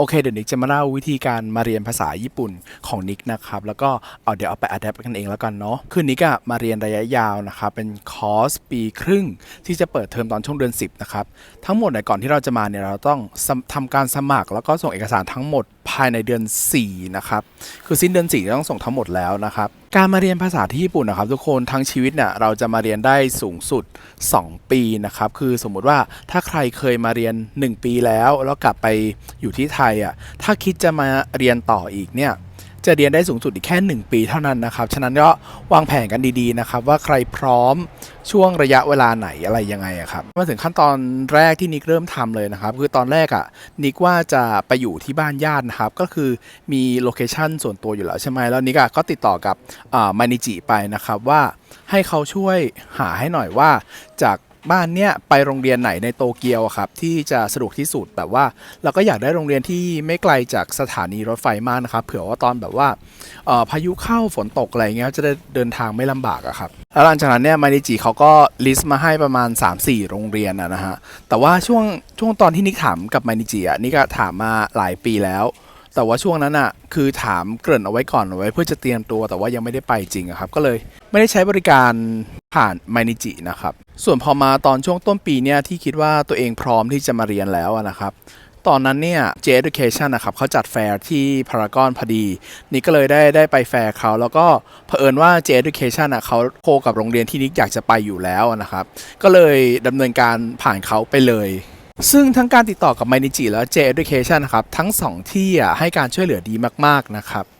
โอเคเดี๋ยวนิกจะมาเล่าวิธีการมาเรียนภาษาญี่ปุ่นของนิกนะครับแล้วก็เอาเดี๋ยวเอาไปอัดแอปกันเองแล้วกันเนาะคือนิกอะมาเรียนระยะยาวนะครับเป็นคอร์สปีครึ่งที่จะเปิดเทอมตอนช่วงเดือน10นะครับทั้งหมดเนี่ยก่อนที่เราจะมาเนี่ยเราต้องสมทำการสมัครแล้วก็ส่งเอกสารทั้งหมดภายในเดือน 4 นะครับ คือสิ้นเดือน4ต้องส่งทั้งหมดแล้วนะครับ การมาเรียนภาษาที่ญี่ปุ่นนะครับ ทุกคนทั้งชีวิตเนี่ยเราจะมาเรียนได้สูงสุด 2 ปีนะครับ คือสมมุติว่าถ้าใครเคยมาเรียน 1 ปีแล้ว แล้วกลับไปอยู่ที่ไทยอะถ้าคิดจะมาเรียนต่ออีกเนี่ย จะเรียนได้สูงสุดอีกแค่ 1 ปีเท่านั้นนะครับ ฉะนั้นก็วางแผนกันดีๆนะครับว่าใครพร้อมช่วงระยะเวลาไหนอะไรยังไงครับมาถึงขั้นตอนแรกที่นิกเริ่มทำเลยนะครับ คือตอนแรกอะนิกว่าจะไปอยู่ที่บ้านญาตินะครับ ก็คือมีโลเคชันส่วนตัวอยู่แล้วใช่ไหมแล้วนิกก็ติดต่อกับมานิจิไปนะครับว่าให้เขาช่วยหาให้หน่อยว่าจาก บ้านเนี้ยไปโรงเรียนไหนในโตเกียวครับที่จะสะดวกที่สุดแต่ว่าเราก็อยากได้โรงเรียนที่ไม่ไกลจากสถานีรถไฟมากนะครับเผื่อว่าตอนแบบว่าพายุเข้าฝนตกอะไรเงี้ยจะได้เดินทางไม่ลำบากอะครับแล้วหลังจากนั้นเนี่ยมานิจิเขาก็ลิสต์มาให้ประมาณ 3-4 โรงเรียนอะนะฮะแต่ว่าช่วงช่วงตอนที่นิกถามกับมานิจิอะนิกถามมาหลายปีแล้วแต่ว่าช่วงนั้นอะคือถามเกริ่นเอาไว้ก่อนเอาไว้ เพื่อจะเตรียมตัวแต่ว่ายังไม่ได้ไปจริงอะครับ ก็เลยไม่ได้ใช้บริการผ่านไมนิจินะครับ ส่วนพอมาตอนช่วงต้นปีเนี่ยที่คิดว่าตัวเองพร้อมที่จะมาเรียนแล้วนะครับตอนนั้นเนี่ย J Education นะครับเขาจัดแฟร์ที่พารากอนพอดี นี่ก็เลยได้ได้ไปแฟร์เขาแล้วก็เผอิญว่า J Education อะเขาโคกับโรงเรียนที่นิกอยากจะไปอยู่แล้วนะครับ ก็เลยดำเนินการผ่านเขาไปเลยซึ่งทั้งการติดต่อกับ m a n i j i และ J Education นะครับ ทั้ง 2 ที่อะให้การช่วยเหลือดีมาก ๆ นะครับ